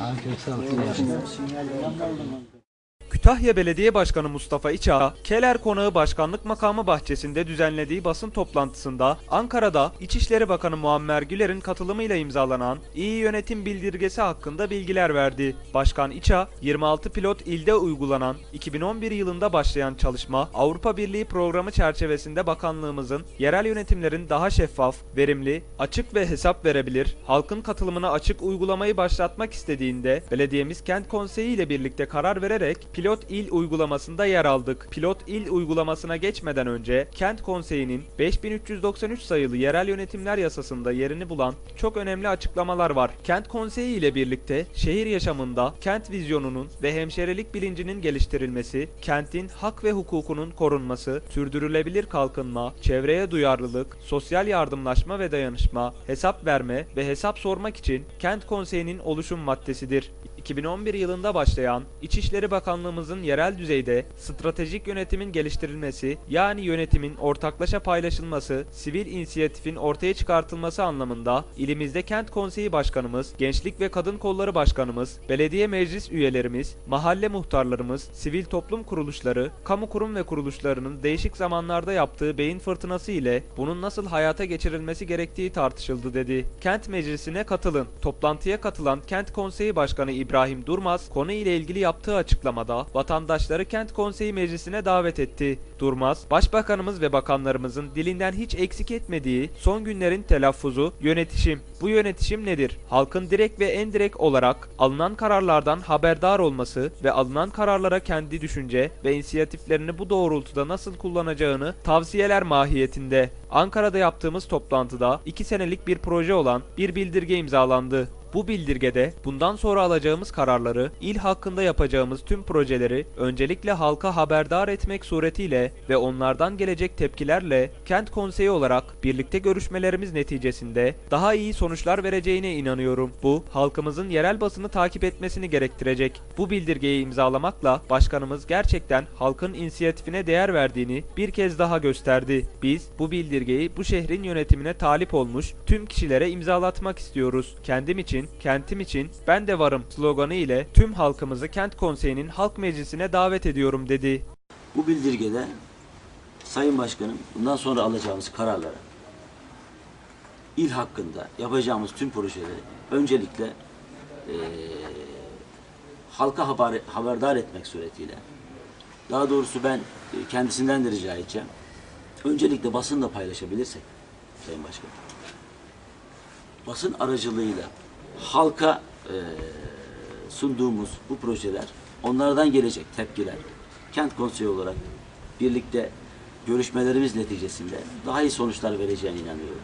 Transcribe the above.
Abi çok sağ ol. Kütahya Belediye Başkanı Mustafa İçağ, Keler Konağı Başkanlık Makamı bahçesinde düzenlediği basın toplantısında Ankara'da İçişleri Bakanı Muammer Güler'in katılımıyla imzalanan iyi yönetim bildirgesi hakkında bilgiler verdi. Başkan İçağ, 26 pilot ilde uygulanan 2011 yılında başlayan çalışma Avrupa Birliği programı çerçevesinde bakanlığımızın yerel yönetimlerin daha şeffaf, verimli, açık ve hesap verebilir, halkın katılımına açık uygulamayı başlatmak istediğinde belediyemiz kent konseyi ile birlikte karar vererek pilot il uygulamasında yer aldık. Pilot il uygulamasına geçmeden önce kent konseyinin 5393 sayılı yerel yönetimler yasasında yerini bulan çok önemli açıklamalar var. Kent konseyi ile birlikte şehir yaşamında kent vizyonunun ve hemşerelik bilincinin geliştirilmesi, kentin hak ve hukukunun korunması, sürdürülebilir kalkınma, çevreye duyarlılık, sosyal yardımlaşma ve dayanışma, hesap verme ve hesap sormak için kent konseyinin oluşum maddesidir. 2011 yılında başlayan İçişleri Bakanlığımızın yerel düzeyde stratejik yönetimin geliştirilmesi yani yönetimin ortaklaşa paylaşılması, sivil inisiyatifin ortaya çıkartılması anlamında ilimizde Kent Konseyi Başkanımız, Gençlik ve Kadın Kolları Başkanımız, belediye meclis üyelerimiz, mahalle muhtarlarımız, sivil toplum kuruluşları, kamu kurum ve kuruluşlarının değişik zamanlarda yaptığı beyin fırtınası ile bunun nasıl hayata geçirilmesi gerektiği tartışıldı dedi. Kent Meclisi'ne katılın. Toplantıya katılan Kent Konseyi Başkanı İbrahim Durmaz, konu ile ilgili yaptığı açıklamada vatandaşları Kent Konseyi Meclisi'ne davet etti. Durmaz, Başbakanımız ve bakanlarımızın dilinden hiç eksik etmediği son günlerin telaffuzu yönetişim. Bu yönetişim nedir? Halkın direkt ve endirekt olarak alınan kararlardan haberdar olması ve alınan kararlara kendi düşünce ve inisiyatiflerini bu doğrultuda nasıl kullanacağını tavsiyeler mahiyetinde. Ankara'da yaptığımız toplantıda 2 senelik bir proje olan bir bildirge imzalandı. Bu bildirgede bundan sonra alacağımız kararları, il hakkında yapacağımız tüm projeleri öncelikle halka haberdar etmek suretiyle ve onlardan gelecek tepkilerle kent konseyi olarak birlikte görüşmelerimiz neticesinde daha iyi sonuçlar vereceğine inanıyorum. Bu halkımızın yerel basını takip etmesini gerektirecek. Bu bildirgeyi imzalamakla başkanımız gerçekten halkın inisiyatifine değer verdiğini bir kez daha gösterdi. Biz bu bildirgeyi bu şehrin yönetimine talip olmuş tüm kişilere imzalatmak istiyoruz. Kendim için, kentim için ben de varım sloganı ile tüm halkımızı kent konseyinin halk meclisine davet ediyorum dedi. Bu bildirgede Sayın Başkanım bundan sonra alacağımız kararları il hakkında yapacağımız tüm projeleri öncelikle eee, halka haber, haberdar etmek suretiyle daha doğrusu ben e, kendisinden de rica edeceğim. Öncelikle basınla paylaşabilirsek Sayın Başkanım. Basın aracılığıyla halka eee, sunduğumuz bu projeler, onlardan gelecek tepkiler, kent konseyi olarak birlikte görüşmelerimiz neticesinde daha iyi sonuçlar vereceğine inanıyorum.